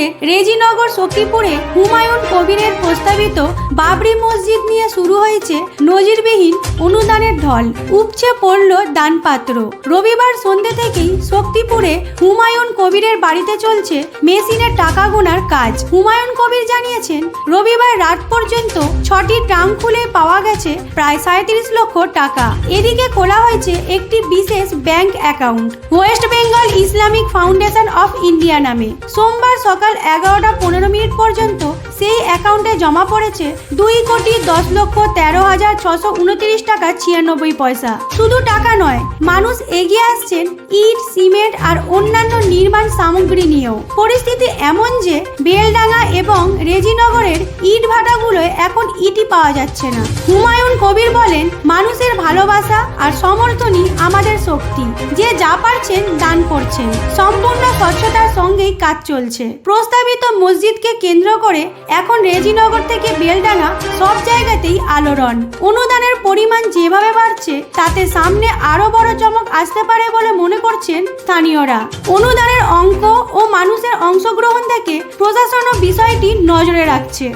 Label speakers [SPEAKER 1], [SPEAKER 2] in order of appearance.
[SPEAKER 1] আমাদের রেজিনগর সখীপুরে হুমায়ুন কবিরের প্রস্তাবিত বাবরি মসজিদ নিয়ে শুরু হয়েছে নজিরবিহীন অনুদানের ঢল। উপচে পড়ল দানপাত্র রবিবার সন্ধ্যে থেকেই শক্তিপুরে হুমায়ুন কবিরের বাড়িতে চলছে মেশিনের টাকা গোনার কাজ। হুমায়ুন কবির জানিয়েছেন, রবিবার রাত পর্যন্ত ছটি ট্রাঙ্ক খুলে পাওয়া গেছে প্রায় সাঁত্রিশ লক্ষ টাকা। এদিকে খোলা হয়েছে একটি বিশেষ bank account, West Bengal Islamic Foundation of India নামে। সোমবার সকাল এগারোটা পনেরো মিনিট পর্যন্ত সেই অ্যাকাউন্টে জমা পড়েছে দুই কোটি দশ লক্ষ তেরো হাজার ছশো উনত্রিশ টাকা ছিয়ানব্বই পয়সা। শুধু টাকা নয়, মানুষ এগিয়ে আসছেন ইট, সিমেন্ট আর অন্যান্য নির্মাণ সামগ্রী নিয়েও। পরিস্থিতি এমন যে, বেলডাঙ্গা এবং রেজিনগরের ইট ভাটাগুলোয় এখন ইটি পাওয়া যাচ্ছে না। হুমায়ুন কবির বলেন, মানুষের ভালোবাসা আর সমর্থনই আমাদের শক্তি। যে যা পারছেন, দান করছেন। সম্পূর্ণ স্বচ্ছতার কাজ চলছে। প্রস্তাবিত মসজিদকে কেন্দ্র করে এখন রেজিনগর থেকে বেলডানা সব জায়গাতেই আলোড়ন। অনুদানের পরিমাণ যেভাবে বাড়ছে, তাতে সামনে আরও বড় চমক আসতে পারে বলে মনে করছেন স্থানীয়রা। অনুদানের অঙ্ক ও মানুষের অংশগ্রহণ থেকে প্রশাসনও বিষয়টি নজরে রাখছে।